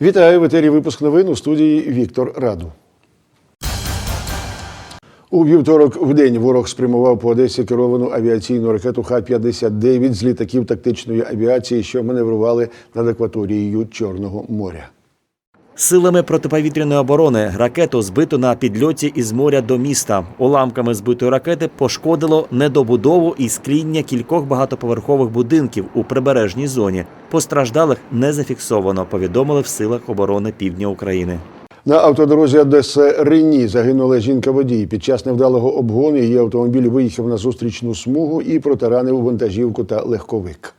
Вітаю в етері випуск новин у студії Віктор Раду. У вівторок в день ворог спрямував по Одесі керовану авіаційну ракету Х-59 з літаків тактичної авіації, що маневрували над акваторією Чорного моря. Силами протиповітряної оборони ракету збито на підльоті із моря до міста. Уламками збитої ракети пошкодило недобудову і скління кількох багатоповерхових будинків у прибережній зоні. Постраждалих не зафіксовано, повідомили в силах оборони Півдня України. На автодорозі Одеса Рені загинула жінка-водій. Під час невдалого обгону її автомобіль виїхав на зустрічну смугу і протаранив вантажівку та легковик.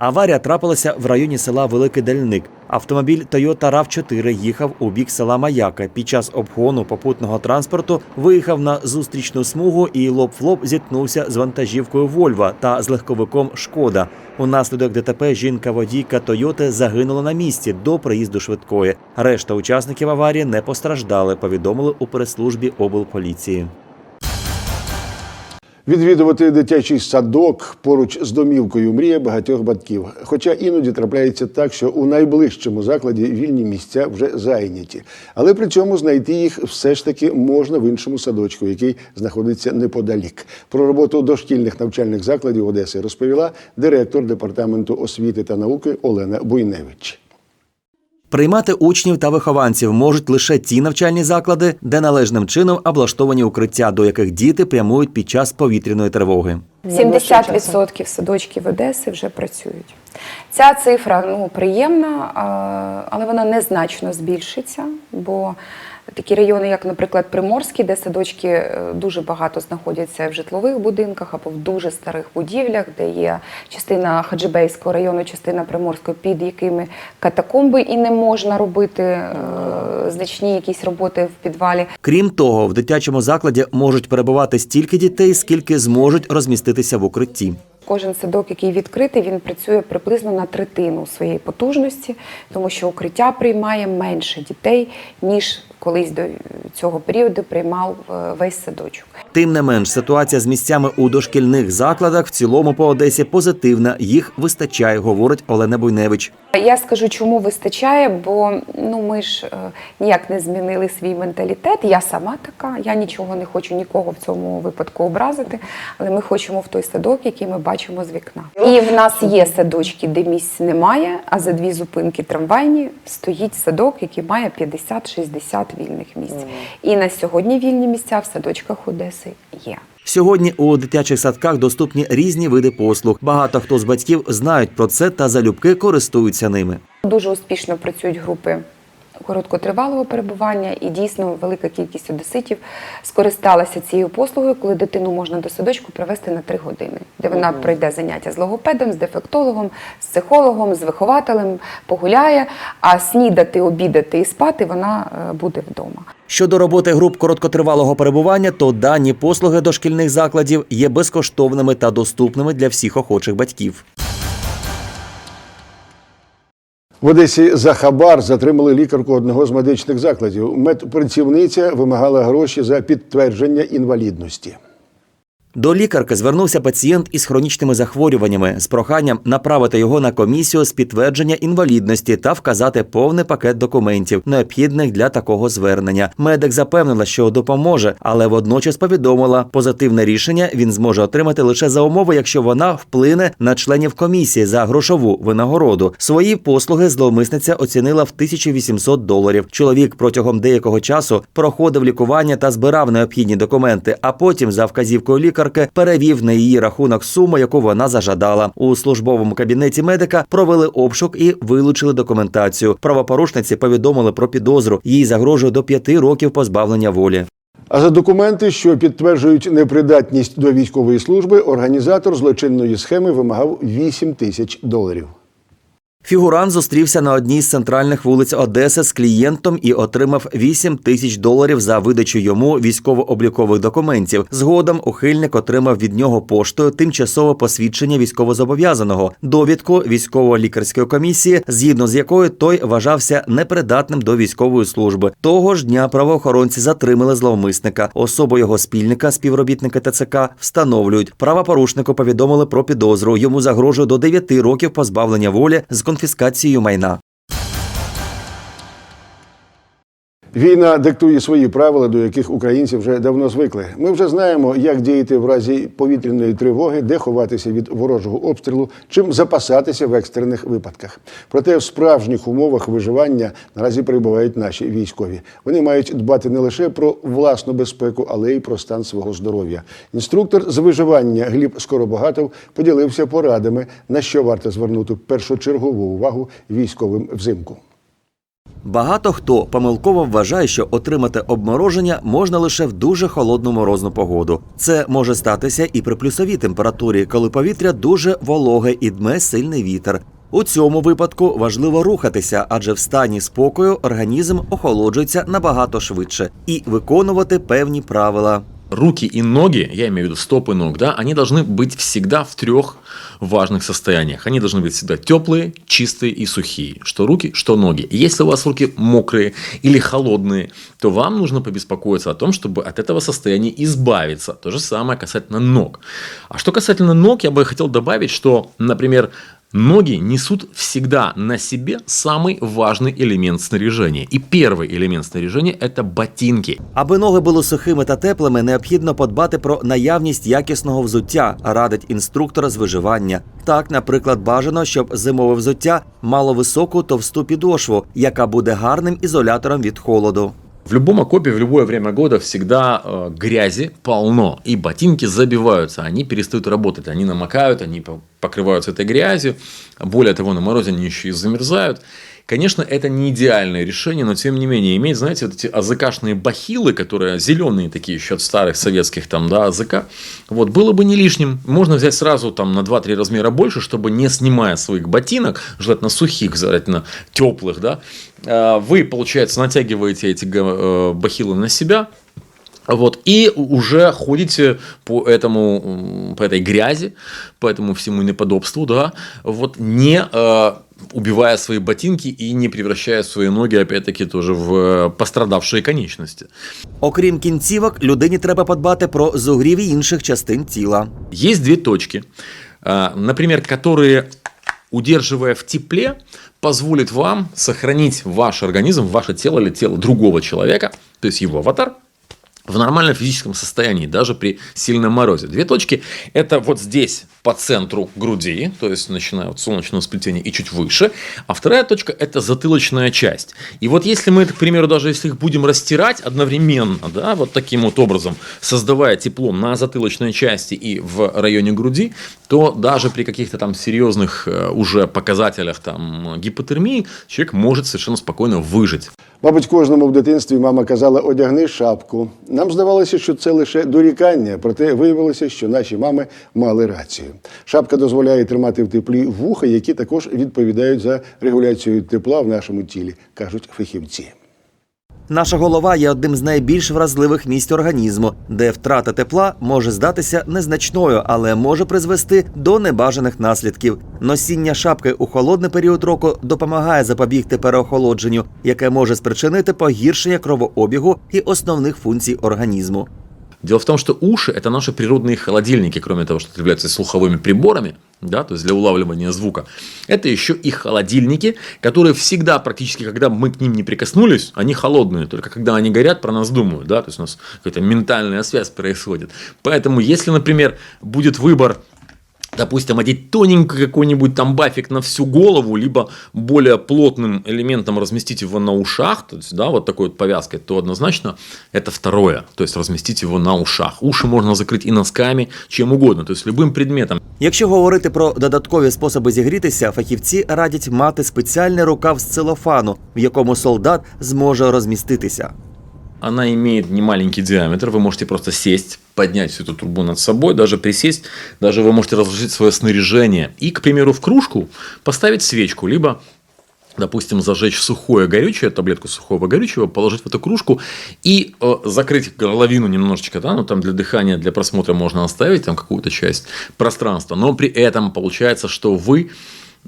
Аварія трапилася в районі села Великий Дальник. Автомобіль Toyota RAV4 їхав у бік села Маяка. Під час обгону попутного транспорту виїхав на зустрічну смугу і лоб в лоб зіткнувся з вантажівкою Вольва та з легковиком Шкода. Унаслідок ДТП жінка-водійка Тойоти загинула на місці до приїзду швидкої. Решта учасників аварії не постраждали. Повідомили у прес-службі облполіції. Відвідувати дитячий садок поруч з домівкою мрія багатьох батьків. Хоча іноді трапляється так, що у найближчому закладі вільні місця вже зайняті, але при цьому знайти їх все ж таки можна в іншому садочку, який знаходиться неподалік. Про роботу дошкільних навчальних закладів Одеси розповіла директор департаменту освіти та науки Олена Буйневич. Приймати учнів та вихованців можуть лише ті навчальні заклади, де належним чином облаштовані укриття, до яких діти прямують під час повітряної тривоги. 70% садочків Одеси вже працюють. Ця цифра ну, приємна, але вона незначно збільшиться, бо такі райони, як, наприклад, Приморський, де садочки е, дуже багато знаходяться в житлових будинках або в дуже старих будівлях, де є частина Хаджибейського району, частина Приморського, під якими катакомби, і не можна робити е, значні якісь роботи в підвалі. Крім того, в дитячому закладі можуть перебувати стільки дітей, скільки зможуть розміститися в укритті. Кожен садок, який відкритий, він працює приблизно на третину своєї потужності, тому що укриття приймає менше дітей, ніж колись до цього періоду приймав е, весь садочок. Тим не менш, ситуація з місцями у дошкільних закладах в цілому по Одесі позитивна. Їх вистачає, говорить Олена Буйневич. Я скажу, чому вистачає, бо ну ми ж е, ніяк не змінили свій менталітет. Я сама така, я нічого не хочу нікого в цьому випадку образити, але ми хочемо в той садок, який ми бачимо з вікна. І в нас є садочки, де місць немає, а за дві зупинки трамвайні стоїть садок, який має 50-60 вільних місць. І на сьогодні вільні місця в садочках Одеси є. Сьогодні у дитячих садках доступні різні види послуг. Багато хто з батьків знають про це та залюбки користуються ними. Дуже успішно працюють групи короткотривалого перебування, і дійсно велика кількість одеситів скористалася цією послугою, коли дитину можна до садочку привезти на три години, де вона пройде заняття з логопедом, з дефектологом, з психологом, з вихователем, погуляє, а снідати, обідати і спати вона е, буде вдома. Щодо роботи груп короткотривалого перебування, то дані послуги дошкільних закладів є безкоштовними та доступними для всіх охочих батьків. В Одесі за хабар затримали лікарку одного з медичних закладів. Медпрацівниця вимагала гроші за підтвердження інвалідності. До лікарки звернувся пацієнт із хронічними захворюваннями з проханням направити його на комісію з підтвердження інвалідності та вказати повний пакет документів, необхідних для такого звернення. Медик запевнила, що допоможе, але водночас повідомила, позитивне рішення він зможе отримати лише за умови, якщо вона вплине на членів комісії за грошову винагороду. Свої послуги зловмисниця оцінила в 1800 доларів. Чоловік протягом деякого часу проходив лікування та збирав необхідні документи, а потім за вказівкою лікарки перевів на її рахунок суму, яку вона зажадала. У службовому кабінеті медика провели обшук і вилучили документацію. Правопорушниці повідомили про підозру. Їй загрожує до п'яти років позбавлення волі. А за документи, що підтверджують непридатність до військової служби, організатор злочинної схеми вимагав 8 тисяч доларів. Фігурант зустрівся на одній з центральних вулиць Одеси з клієнтом і отримав 8 тисяч доларів за видачу йому військово-облікових документів. Згодом ухильник отримав від нього поштою тимчасове посвідчення військовозобов'язаного, довідку військово-лікарської комісії, згідно з якою той вважався непридатним до військової служби. Того ж дня правоохоронці затримали зловмисника. Особу його спільника, співробітника ТЦК, встановлюють. Правопорушнику повідомили про підозру. Йому загрожує до 9 років позбавлення волі з конфіскацією майна. Війна диктує свої правила, до яких українці вже давно звикли. Ми вже знаємо, як діяти в разі повітряної тривоги, де ховатися від ворожого обстрілу, чим запасатися в екстрених випадках. Проте в справжніх умовах виживання наразі перебувають наші військові. Вони мають дбати не лише про власну безпеку, але й про стан свого здоров'я. Інструктор з виживання Гліб Скоробогатов поділився порадами, на що варто звернути першочергову увагу військовим взимку. Багато хто помилково вважає, що отримати обмороження можна лише в дуже холодну морозну погоду. Це може статися і при плюсовій температурі, коли повітря дуже вологе і дме сильний вітер. У цьому випадку важливо рухатися, адже в стані спокою організм охолоджується набагато швидше і виконувати певні правила. Руки и ноги, я имею в виду стопы ног, да, они должны быть всегда в трех важных состояниях. Они должны быть всегда теплые, чистые и сухие. Что руки, что ноги. И Если у вас руки мокрые или холодные, то вам нужно побеспокоиться о том, чтобы от этого состояния избавиться. То же самое касательно ног. А что касательно ног, я бы хотел добавить, что, например, Ноги несут всегда на себе самый важный элемент снаряжения. И первый элемент снаряжения – это ботинки. Аби ноги були сухими та теплими, необхідно подбати про наявність якісного взуття, радить інструктор з виживання. Так, наприклад, бажано, щоб зимове взуття мало високу товсту підошву, яка буде гарним ізолятором від холоду. В любом окопе в любое время года всегда э, грязи полно, и ботинки забиваются, они перестают работать, они намокают, они по- покрываются этой грязью, более того, на морозе они еще и замерзают. Конечно, это не идеальное решение, но тем не менее, иметь, знаете, вот эти АЗКшные бахилы, которые зеленые такие еще от старых советских там, да, АЗК, вот, было бы не лишним. Можно взять сразу там на 2-3 размера больше, чтобы не снимая своих ботинок, желательно сухих, желательно теплых, да, э, вы, получается, натягиваете эти э, бахилы на себя, вот, и уже ходите по этому, м, по этой грязи, по этому всему неподобству, да, вот, не э, убивая свои ботинки и не превращая свои ноги, опять-таки, тоже в э, пострадавшие конечности. Окрім кінцівок, людині треба подбати про зогрів і інших частин тіла. Есть две точки, а, например, которые, удерживая в тепле, позволит вам сохранить ваш организм, ваше тело или тело другого человека, то есть его аватар, в нормальном физическом состоянии, даже при сильном морозе. Две точки – это вот здесь, по центру груди, то есть начиная от солнечного сплетения и чуть выше. А вторая точка – это затылочная часть. И вот если мы, к примеру, даже если их будем растирать одновременно, да, вот таким вот образом, создавая тепло на затылочной части и в районе груди, то даже при каких-то там серьезных э, уже показателях там гипотермии человек может совершенно спокойно выжить. Мабуть, кожному в дитинстві мама казала одягни шапку. Нам здавалося, що це лише дорікання, проте виявилося, що наші мами мали рацію. Шапка дозволяє тримати в теплі вуха, які також відповідають за регуляцію тепла в нашому тілі, кажуть фахівці. Наша голова є одним з найбільш вразливих місць організму, де втрата тепла може здатися незначною, але може призвести до небажаних наслідків. Носіння шапки у холодний період року допомагає запобігти переохолодженню, яке може спричинити погіршення кровообігу і основних функцій організму. Дело в том, что уши – это наши природные холодильники, кроме того, что являются слуховыми приборами, да, то есть для улавливания звука. Это еще и холодильники, которые всегда, практически, когда мы к ним не прикоснулись, они холодные. Только когда они горят, про нас думают. Да, то есть у нас какая-то ментальная связь происходит. Поэтому, если, например, будет выбор допустим, одеть тоненький какой-нибудь там бафик на всю голову, либо более плотным элементом разместить его на ушах, то есть, да, вот такой вот повязкой, то однозначно это второе, то есть разместить его на ушах. Уши можно закрыть и носками, чем угодно, то есть любым предметом. Якщо говорити про додаткові способи зігрітися, фахівці радять мати спеціальний рукав з целофану, в якому солдат зможе розміститися. Она имеет немаленький диаметр, вы можете просто сесть, поднять всю эту трубу над собой, даже присесть, даже вы можете разложить свое снаряжение и, к примеру, в кружку поставить свечку, либо допустим, зажечь сухое горючее, таблетку сухого горючего, положить в эту кружку и э, закрыть горловину немножечко, да, ну там для дыхания, для просмотра можно оставить там какую-то часть пространства, но при этом получается, что вы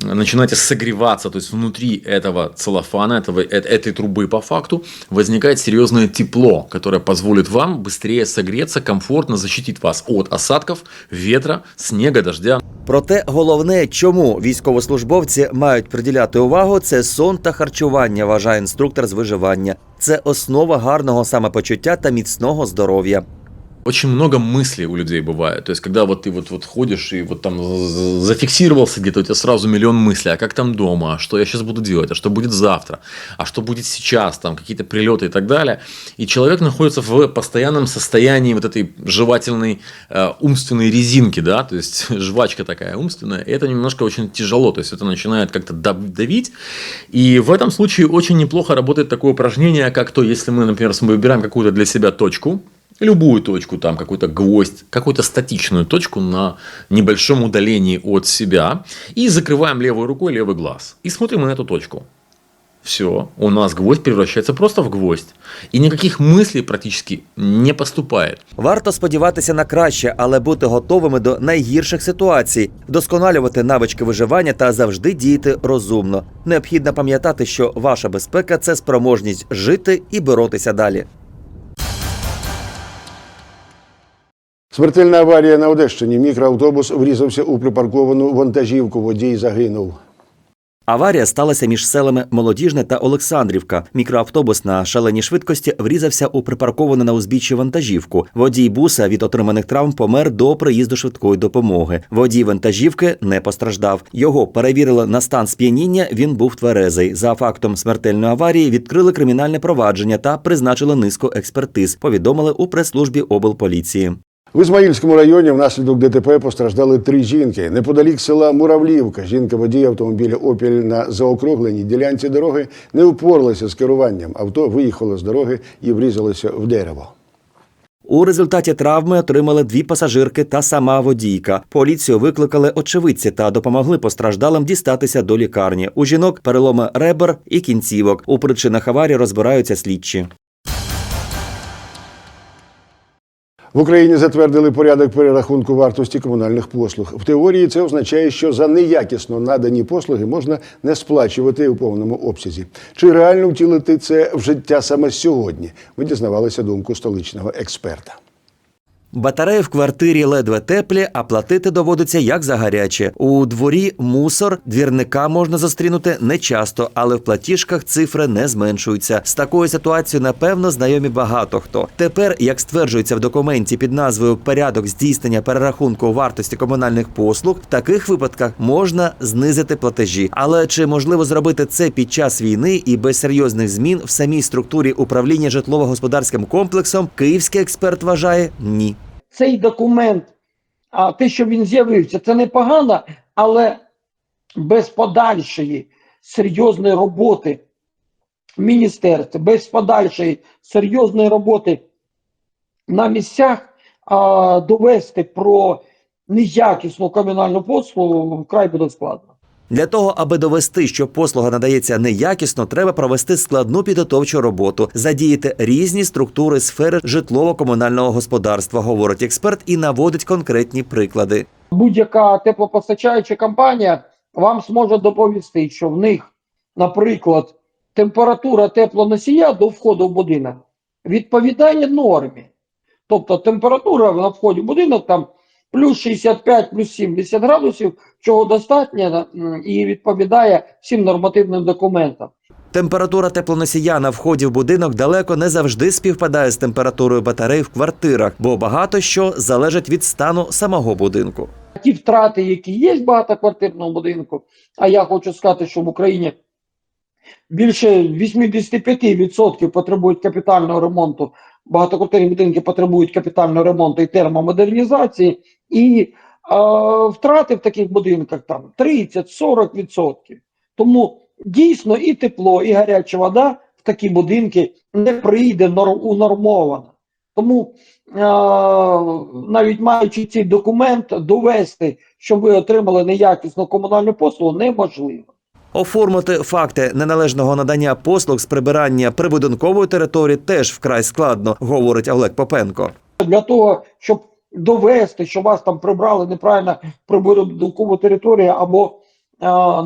начинаете согреваться, то есть внутри этого целлофана, этого, э- этой трубы по факту возникает серьезное тепло, которое позволит вам быстрее согреться, комфортно защитить вас от осадков, ветра, снега, дождя. Проте головне, чому військовослужбовці мають приділяти увагу, це сон та харчування, вважає інструктор з виживання. це основа гарного самопочуття та міцного здоров'я. Очень много мыслей у людей бывает. То есть, когда вот ты вот, вот ходишь и вот там зафиксировался где-то, у тебя сразу миллион мыслей, а как там дома, а что я сейчас буду делать, а что будет завтра, а что будет сейчас, там какие-то прилеты и так далее. И человек находится в постоянном состоянии вот этой жевательной э, умственной резинки, да, то есть жвачка такая умственная, и это немножко очень тяжело, то есть это начинает как-то дав- давить. И в этом случае очень неплохо работает такое упражнение, как то, если мы, например, мы выбираем какую-то для себя точку, любую точку, там какой-то гвоздь, какую-то статичную точку на небольшом удалении от себя и закрываем левой рукой левый глаз и смотрим на эту точку. Все, у нас гвоздь превращается просто в гвоздь. И никаких мыслей практически не поступает. Варто сподіватися на краще, але бути готовими до найгірших ситуацій, вдосконалювати навички виживання та завжди діяти розумно. Необхідно пам'ятати, що ваша безпека це спроможність жити і боротися далі. Смертельна аварія на Одещині. Мікроавтобус врізався у припарковану вантажівку. Водій загинув. Аварія сталася між селами Молодіжне та Олександрівка. Мікроавтобус на шаленій швидкості врізався у припарковану на узбіччі вантажівку. Водій буса від отриманих травм помер до приїзду швидкої допомоги. Водій вантажівки не постраждав. Його перевірили на стан сп'яніння. Він був тверезий. За фактом смертельної аварії відкрили кримінальне провадження та призначили низку експертиз. Повідомили у прес-службі облполіції. В Ізмаїльському районі внаслідок ДТП постраждали три жінки. Неподалік села Муравлівка. Жінка водій автомобіля Опіль на заокругленій ділянці дороги не впоралася з керуванням. Авто виїхало з дороги і врізалося в дерево. У результаті травми отримали дві пасажирки та сама водійка. Поліцію викликали очевидці та допомогли постраждалим дістатися до лікарні. У жінок переломи ребер і кінцівок. У причинах аварії розбираються слідчі. В Україні затвердили порядок перерахунку вартості комунальних послуг. В теорії це означає, що за неякісно надані послуги можна не сплачувати у повному обсязі. Чи реально втілити це в життя саме сьогодні? Ми дізнавалися думку столичного експерта. Батареї в квартирі ледве теплі, а платити доводиться як за гаряче. У дворі мусор двірника можна зустрінути не часто, але в платіжках цифри не зменшуються. З такою ситуацією, напевно, знайомі багато хто. Тепер, як стверджується в документі під назвою Порядок здійснення перерахунку вартості комунальних послуг, в таких випадках можна знизити платежі. Але чи можливо зробити це під час війни і без серйозних змін в самій структурі управління житлово-господарським комплексом, київський експерт вважає ні. Цей документ, а те, що він з'явився, це непогано, але без подальшої серйозної роботи міністерства, без подальшої серйозної роботи на місцях а, довести про неякісну комунальну послугу вкрай буде складно. Для того, аби довести, що послуга надається неякісно, треба провести складну підготовчу роботу, задіяти різні структури сфери житлово-комунального господарства, говорить експерт і наводить конкретні приклади. будь-яка теплопостачаюча компанія вам зможе доповісти, що в них, наприклад, температура теплоносія до входу в будинок відповідає нормі. Тобто температура на вході в будинок там плюс 65, плюс 70 градусів, чого достатньо і відповідає всім нормативним документам. Температура теплоносія на вході в будинок далеко не завжди співпадає з температурою батарей в квартирах, бо багато що залежить від стану самого будинку. ті втрати, які є в багатоквартирному будинку, а я хочу сказати, що в Україні більше 85% потребують капітального ремонту, багатоквартирні будинки потребують капітального ремонту і термомодернізації, і втрати в таких будинках там 30-40%. Тому дійсно і тепло, і гаряча вода в такі будинки не прийде нор- унормовано. Тому навіть маючи цей документ, довести, що ви отримали неякісну комунальну послугу, неможливо. Оформити факти неналежного надання послуг з прибирання прибудинкової території теж вкрай складно, говорить Олег Попенко. Для того, щоб довести, що вас там прибрали неправильно прибудинкову територію, або,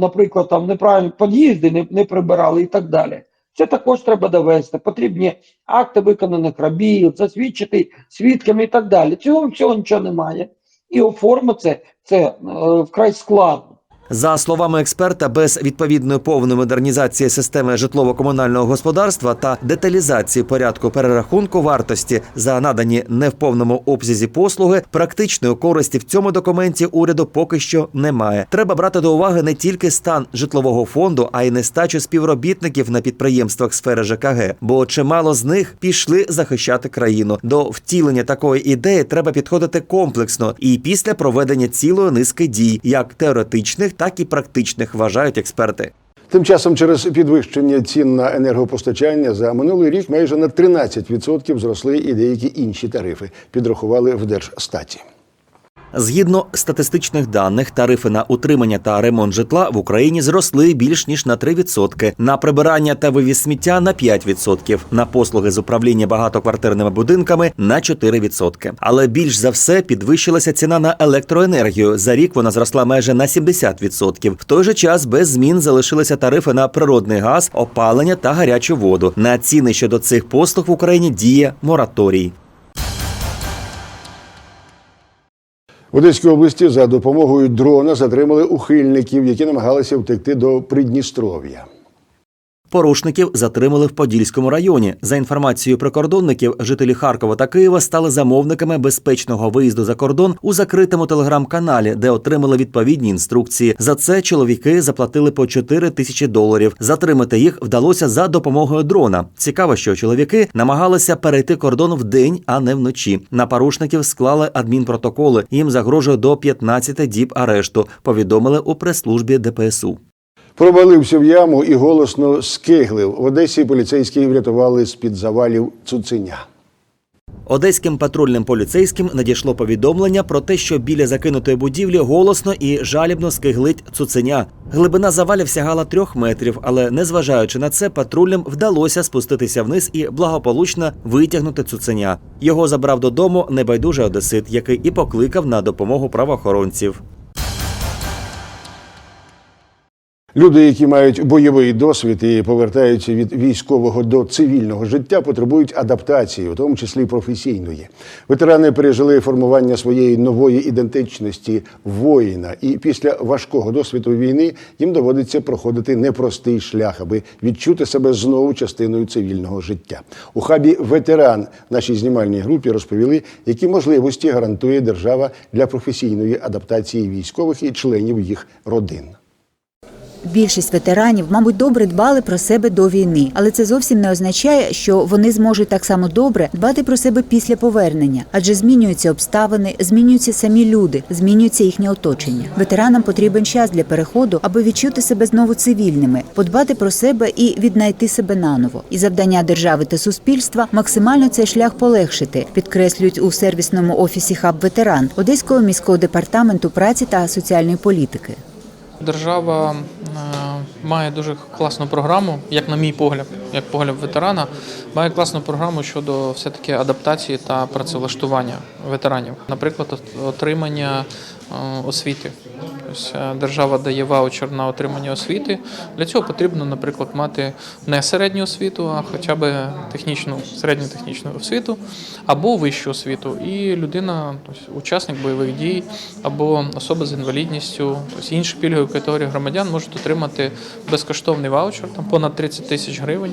наприклад, там неправильно під'їзди не, не прибирали і так далі. Це також треба довести. Потрібні акти виконаних робіт, засвідчити свідками і так далі. Цього всього нічого немає. І оформити це, це е, вкрай складно. За словами експерта, без відповідної повної модернізації системи житлово-комунального господарства та деталізації порядку перерахунку вартості за надані не в повному обсязі послуги, практичної користі в цьому документі уряду поки що немає. Треба брати до уваги не тільки стан житлового фонду, а й нестачу співробітників на підприємствах сфери ЖКГ, бо чимало з них пішли захищати країну. До втілення такої ідеї треба підходити комплексно і після проведення цілої низки дій, як теоретичних, так і практичних, вважають експерти. Тим часом, через підвищення цін на енергопостачання за минулий рік майже на 13% зросли і деякі інші тарифи, підрахували в Держстаті. Згідно статистичних даних, тарифи на утримання та ремонт житла в Україні зросли більш ніж на 3%, на прибирання та вивіз сміття на 5%, на послуги з управління багатоквартирними будинками на 4%. Але більш за все підвищилася ціна на електроенергію. За рік вона зросла майже на 70%. В той же час без змін залишилися тарифи на природний газ, опалення та гарячу воду. На ціни щодо цих послуг в Україні діє мораторій. В Одеській області за допомогою дрона затримали ухильників, які намагалися втекти до Придністров'я. Порушників затримали в Подільському районі. За інформацією прикордонників, жителі Харкова та Києва стали замовниками безпечного виїзду за кордон у закритому телеграм-каналі, де отримали відповідні інструкції. За це чоловіки заплатили по 4 тисячі доларів. Затримати їх вдалося за допомогою дрона. Цікаво, що чоловіки намагалися перейти кордон вдень, а не вночі. На порушників склали адмінпротоколи. Їм загрожує до 15 діб арешту. Повідомили у прес-службі ДПСУ. Провалився в яму і голосно скиглив. В Одесі поліцейські врятували з-під завалів цуценя. Одеським патрульним поліцейським надійшло повідомлення про те, що біля закинутої будівлі голосно і жалібно скиглить цуценя. Глибина завалів сягала трьох метрів, але незважаючи на це, патрульним вдалося спуститися вниз і благополучно витягнути цуценя. Його забрав додому небайдужий одесит, який і покликав на допомогу правоохоронців. Люди, які мають бойовий досвід і повертаються від військового до цивільного життя, потребують адаптації, у тому числі професійної. Ветерани пережили формування своєї нової ідентичності воїна, і після важкого досвіду війни їм доводиться проходити непростий шлях, аби відчути себе знову частиною цивільного життя. У хабі ветеран нашій знімальній групі розповіли, які можливості гарантує держава для професійної адаптації військових і членів їх родин. Більшість ветеранів, мабуть, добре дбали про себе до війни, але це зовсім не означає, що вони зможуть так само добре дбати про себе після повернення, адже змінюються обставини, змінюються самі люди, змінюється їхнє оточення. Ветеранам потрібен час для переходу, аби відчути себе знову цивільними, подбати про себе і віднайти себе наново. І завдання держави та суспільства максимально цей шлях полегшити, підкреслюють у сервісному офісі хаб ветеран Одеського міського департаменту праці та соціальної політики. Держава е, має дуже класну програму, як на мій погляд, як погляд ветерана, має класну програму щодо все-таки адаптації та працевлаштування ветеранів. Наприклад, отримання е, освіти. Тобто держава дає ваучер на отримання освіти. Для цього потрібно, наприклад, мати не середню освіту, а хоча б технічну, середню технічну освіту або вищу освіту. І людина, тобто учасник бойових дій або особа з інвалідністю, тобто інші пільгові категорії громадян можуть отримати безкоштовний ваучер, там понад 30 тисяч гривень.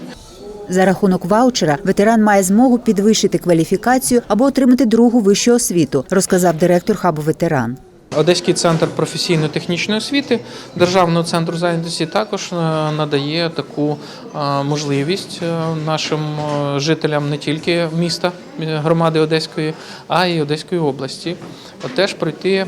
За рахунок ваучера ветеран має змогу підвищити кваліфікацію або отримати другу вищу освіту, розказав директор хабу ветеран. Одеський центр професійно-технічної освіти Державного центру зайнятості також е, надає таку е, можливість е, нашим жителям не тільки міста громади Одеської, а й Одеської області. Теж пройти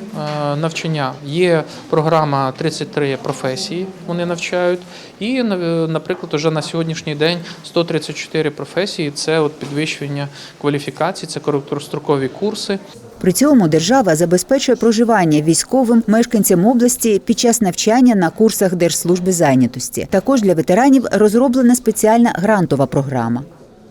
навчання. Є програма 33 професії, вони навчають. І, наприклад, уже на сьогоднішній день 134 професії це от підвищення кваліфікації, це короткострокові курси. При цьому держава забезпечує проживання військовим мешканцям області під час навчання на курсах Держслужби зайнятості. Також для ветеранів розроблена спеціальна грантова програма.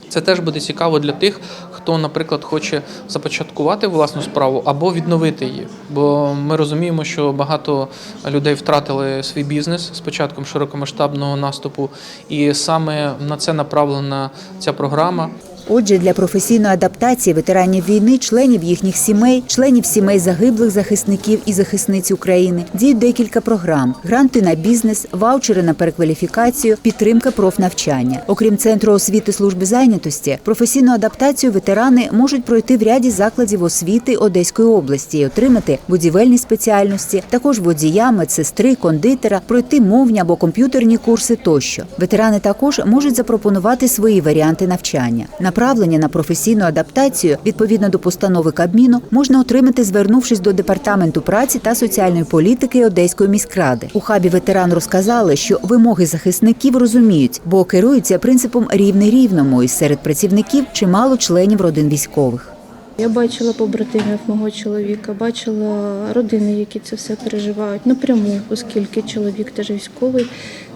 Це теж буде цікаво для тих, хто, наприклад, хоче започаткувати власну справу або відновити її. Бо ми розуміємо, що багато людей втратили свій бізнес з початком широкомасштабного наступу, і саме на це направлена ця програма. Отже, для професійної адаптації ветеранів війни, членів їхніх сімей, членів сімей загиблих захисників і захисниць України діють декілька програм: гранти на бізнес, ваучери на перекваліфікацію, підтримка профнавчання. Окрім центру освіти служби зайнятості, професійну адаптацію ветерани можуть пройти в ряді закладів освіти Одеської області і отримати будівельні спеціальності, також водія, медсестри, кондитера, пройти мовні або комп'ютерні курси тощо. Ветерани також можуть запропонувати свої варіанти навчання. Направлення на професійну адаптацію відповідно до постанови Кабміну можна отримати, звернувшись до департаменту праці та соціальної політики Одеської міськради. У хабі ветеран розказали, що вимоги захисників розуміють, бо керуються принципом рівний рівному, і серед працівників чимало членів родин військових. Я бачила побратимів мого чоловіка, бачила родини, які це все переживають напряму, оскільки чоловік теж військовий.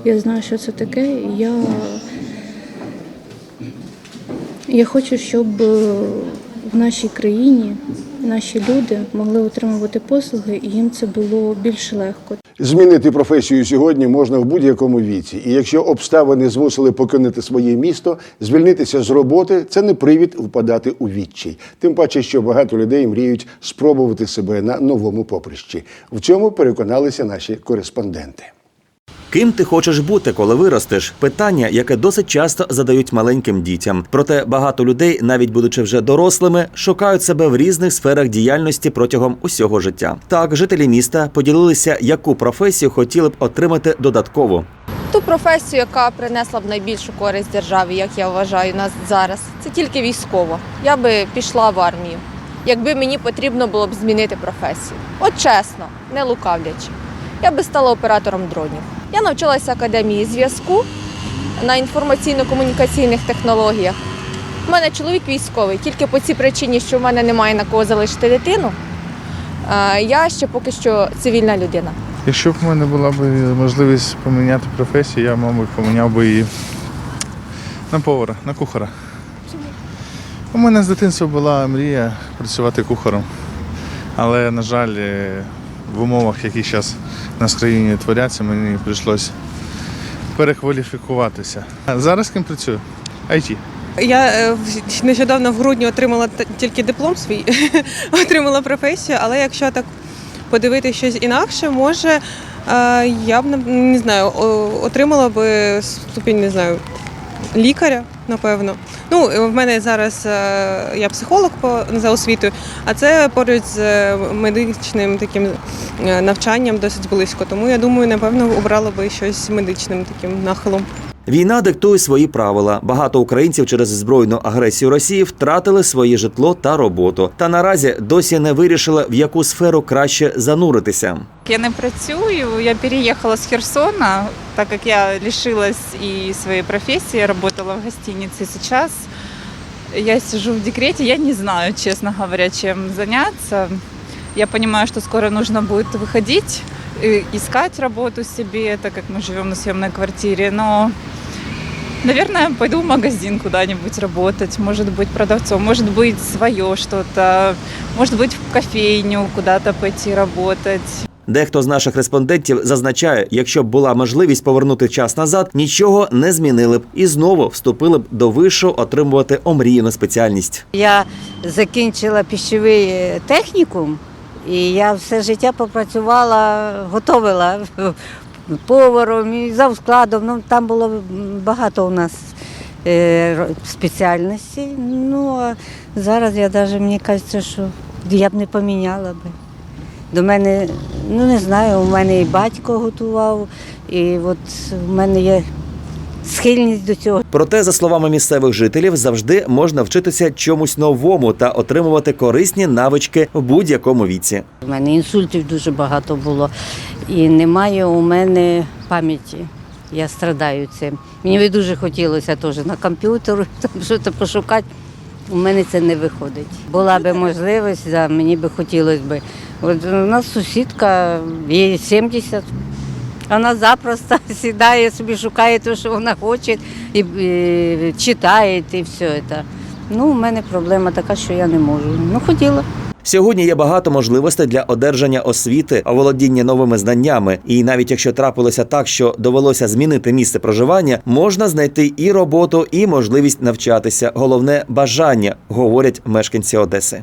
Я знаю, що це таке. Я, я хочу, щоб е, в нашій країні наші люди могли отримувати послуги, і їм це було більш легко. Змінити професію сьогодні можна в будь-якому віці. І якщо обставини змусили покинути своє місто, звільнитися з роботи це не привід впадати у відчай. Тим паче, що багато людей мріють спробувати себе на новому поприщі. В цьому переконалися наші кореспонденти. Ким ти хочеш бути, коли виростеш? Питання, яке досить часто задають маленьким дітям. Проте багато людей, навіть будучи вже дорослими, шукають себе в різних сферах діяльності протягом усього життя. Так, жителі міста поділилися, яку професію хотіли б отримати додатково. Ту професію, яка принесла б найбільшу користь державі, як я вважаю нас зараз, це тільки військова. Я би пішла в армію, якби мені потрібно було б змінити професію. От чесно, не лукавлячи. Я би стала оператором дронів. Я навчалася академії зв'язку на інформаційно-комунікаційних технологіях. У мене чоловік військовий, тільки по цій причині, що в мене немає на кого залишити дитину. Я ще поки що цивільна людина. Якщо б в мене була б можливість поміняти професію, я, мабуть, поміняв би її на повара, на кухара. У мене з дитинства була мрія працювати кухарем. Але, на жаль, в умовах, які зараз в країні творяться, мені прийшлося перекваліфікуватися. А зараз ким працюю? IT. Я е, нещодавно в грудні отримала тільки диплом свій, отримала професію, але якщо так подивитися щось інакше, може е, я б не- не знаю, отримала би ступінь, не знаю, лікаря, напевно. Ну, е, в мене зараз е, я психолог по за освітою, а це поруч з е, медичним таким навчанням досить близько. Тому я думаю, напевно, обрала би щось медичним таким нахилом. Війна диктує свої правила. Багато українців через збройну агресію Росії втратили своє житло та роботу. Та наразі досі не вирішили, в яку сферу краще зануритися. Я не працюю, я переехала с Херсона, так как я лишилась и своей профессии, работала в гостинице. Сейчас я сижу в декрете, я не знаю, честно говоря, чем заняться. Я понимаю, что скоро нужно будет выходить, и искать работу себе, так как мы живем на съемной квартире, но Наверное, пойду в магазин куда-нибудь работать, может быть, продавцом, может быть, свое что-то, может быть, в кофейню куда-то пойти работать. Дехто з наших респондентів зазначає, якщо б була можливість повернути час назад, нічого не змінили б і знову вступили б до вишу отримувати омріяну спеціальність. Я закінчила пищовий е, технікум, і я все життя попрацювала, готовила поваром і за складом. Ну, там було багато у нас е, спеціальностей. Ну, а зараз я навіть, мені кажеться, що я б не поміняла би. До мене, ну не знаю, у мене і батько готував, і от у мене є схильність до цього. Проте, за словами місцевих жителів, завжди можна вчитися чомусь новому та отримувати корисні навички в будь-якому віці. У мене інсультів дуже багато було, і немає у мене пам'яті. Я страдаю цим. Мені би дуже хотілося теж на комп'ютер щось пошукати. У мене це не виходить. Була би можливість, да, мені би хотілося б. От у нас сусідка, їй 70. Вона запросто сідає, собі шукає те, що вона хоче, і, і читає, і все це. Ну, у мене проблема така, що я не можу. Ну, хотіла. Сьогодні є багато можливостей для одержання освіти, оволодіння новими знаннями. І навіть якщо трапилося так, що довелося змінити місце проживання, можна знайти і роботу, і можливість навчатися. Головне бажання, говорять мешканці Одеси.